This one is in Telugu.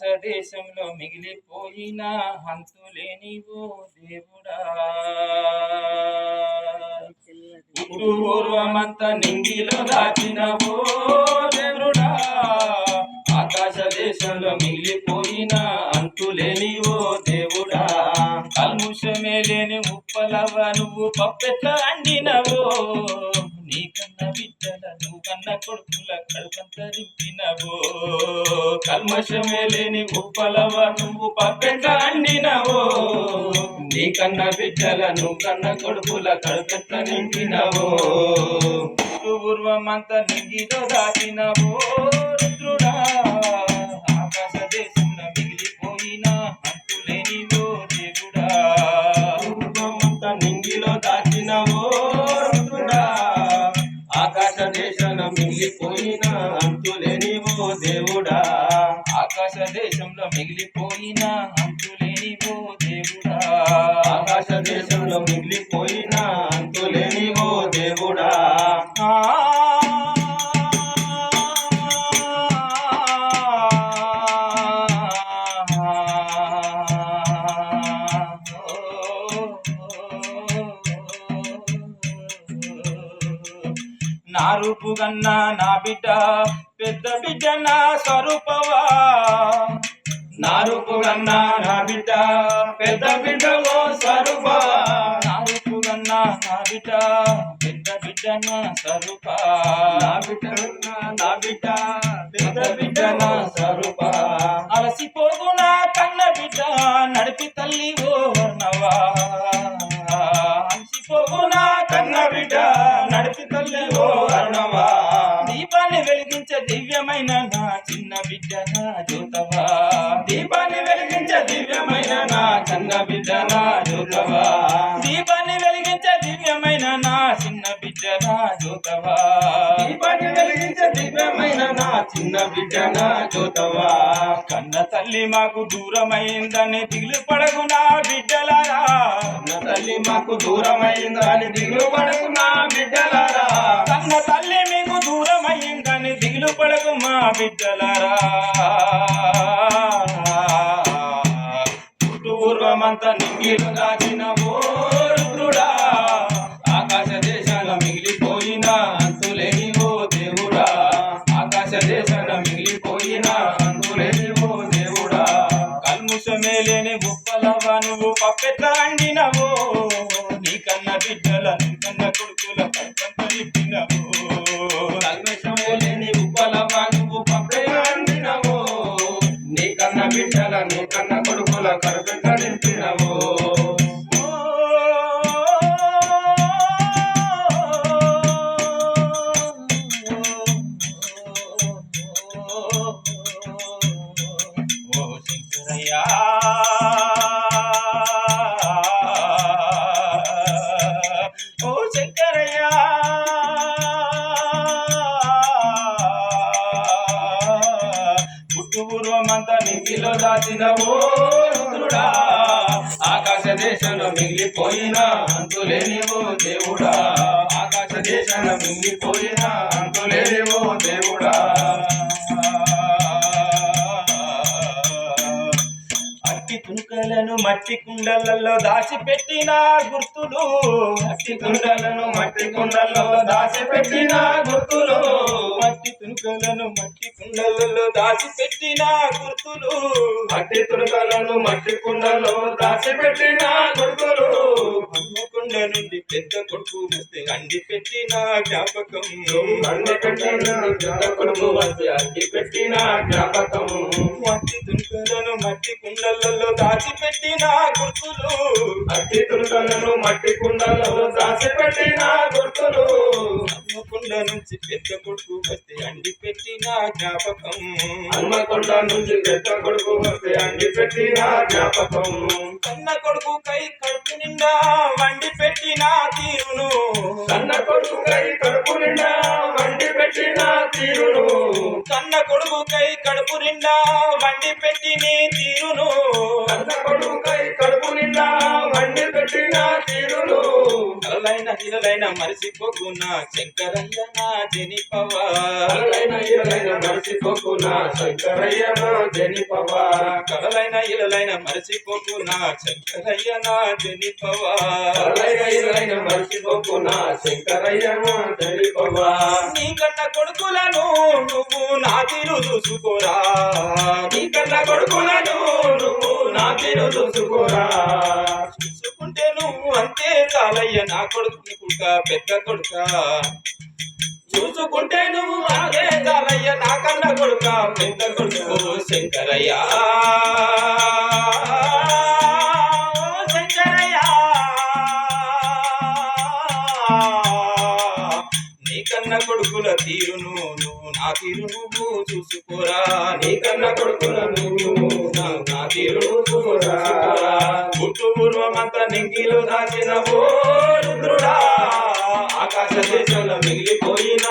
దేశంలో మిగిలిపోయిన హంతులేని ఓ దేవుడా. పుట్టు పూర్వమంతా నింగిలో దాచిన ఓ దేవుడా. ఆకాశ దేశంలో మిగిలిపోయిన అంతులేని ఓ దేవుడా. కల్ముషమే లేని ఉప్పలవ నువ్వు పప్పెట్ల అండినవో. నీకన్న బిడ్డల నువ్వు కన్న కొడుకుల కడుపంత రింపినవో కల్మషమే లేని ఉప్పలవ నువ్వు పప్పెట్ల అండినవో? నీకన్న బిడ్డల నువ్వు కన్న కొడుకుల కడుపెట్ల నింపినవో? పూర్వమంత నింగిలో దాటినవో రుద్రుడా? మిగిలిపోయిన అంతులేని ఓ దేవుడా. ఆకాశ దేశంలో మిగిలిపోయిన అంతులేని ఓ దేవుడా. ఆకాశ దేశంలో మిగిలిపోయిన అంతులేని ఓ దేవుడా. నా రూపు గన్నా నా బిడ్డ పెద్ద బిడ్డ నా స్వరూపవా? నా రూపు గన్నా నా బిడ్డ పెద్ద బిడ్డలో స్వరూప నా రూపు గన్నా నా బిడ్డ పెద్ద బిడ్డ నా స్వరూప? నా బిడ్డ నా బిడ్డ పెద్ద బిడ్డ నా స్వరూప? అలసిపోగు నా కన్న బిడ్డ నడిపి తల్లి ఓ చిన్న నా దీపాన్ని వెలిగించే దివ్యమైన నా చిన్న బిడ్డ నా దీపాన్ని వెలిగించే దివ్యమైన నా చిన్న బిడ్డ నా దీపాన్ని వెలిగించే దివ్యమైన నా చిన్న బిడ్డ నా కన్న తల్లి మాకు దూరమైందని దిగులు పడకు నా బిడ్డలారా? కన్న తల్లి మాకు దూరమైందని దిగులు పడకు నా బిడ్డలారా? బిడ్డలారా పూర్వమంతా నింగిలు దాచిన ఓ రుద్రుడా. ఆకాశ దేశాల మిగిలిపోయిన అంతులేని ఓ దేవుడా. ఆకాశ దేశాల మిగిలిపోయిన అంతులేని ఓ దేవుడా. కల్ముషమే లేని ఉప్పలవ నువ్వు పప్పెట్ల అండినవో. నీకన్న బిడ్డల నీకన్న కొడుకుల పూర్వమంతా నిధిలో దాచిన రుద్రుడా. ఆకాశ దేశంలో మిగిలిపోయిన అంతులేనివో దేవుడా. ఆకాశ దేశంలో మిగిలిపోయిన అంతులేనివో దేవుడా. అట్టి కుంకలను మట్టి కుండలలో దాచిపెట్టిన గుర్తులు. మట్టి కుండలను మట్టి కుండలలో దాచిపెట్టిన గుర్తులు. కుండలలో దాచిపెట్టిన గుర్తులు. మట్టి తునుకలను మట్టి కుండలో దాచిపెట్టిన గుర్తులు. హన్మకొండ నుండి పెద్ద కొడుకు వస్తే అండి పెట్టిన జ్ఞాపకం. అండి పెట్టిన కొడుకు వస్తే అండి పెట్టిన జ్ఞాపకం మట్టి తునుకలను మట్టి కుండలలో దాచిపెట్టిన గుర్తులు. మట్టి తునుకలను మట్టి కుండలలో దాచిపెట్టిన గుర్తులు. హన్మకొండ నుంచి పెద్ద కొడుకు వస్తే అండి పెట్టిన జ్ఞాపకం. హన్మకొండ నుంచి పెద్ద కొడుకు వస్తే అండి పెట్టిన జ్ఞాపకం. కన్న కొడుకు కై కడుపు నిండా వండి పెట్టిన తీరును. కన్న కొడుకు కై కడుపు నిండా వండి పెట్టిన తీరును. కన్న కొడుకు కై కడుపు నిండా వండి పెట్టిన తీరును. కన్న కొడుకు కై కలలైన ఇలలైన మరిసిపోకున్నా శంకరయ్య నా జనిపవా. కలలైన ఇలలైన మరిసిపోకున్నా శంకరయ్యను జనిపవా. కలలైన ఇలలైన మరిసిపోకున్నా శంకరయ్య నా జనిపవా. కలలైన ఇలలైన మరిసిపోకున్నా శంకరయ్యను జనిపవా. నీ కన్న కొడుకులను నువ్వు నా తీరు చూసుకోరా. నీ కన్న కొడుకులను నువ్వు నా తీరు చూసుకోరా. చూసుకుంటే నువ్వు అంతే చాలయ్య నా కొడుకుని కుడుక పెద్ద కొడుక. చూసుకుంటే నువ్వు అదే చాలయ్య నా కన్న కొడుక పెద్ద కొడుకు శంకరయ్య. శంకరయ్య. నీ కన్న కొడుకుల తీరును నువ్వు నా తీరు నువ్వు చూసుకోరా. నీ కన్న కొడుకుల నువ్వు నా తీరు చూసుకోరా. పుట్టు పూర్వమంతా నింగిలో దాచిన ఓ రుద్రుడా ఆకాశ దేశంలో మిగిలిపోయిన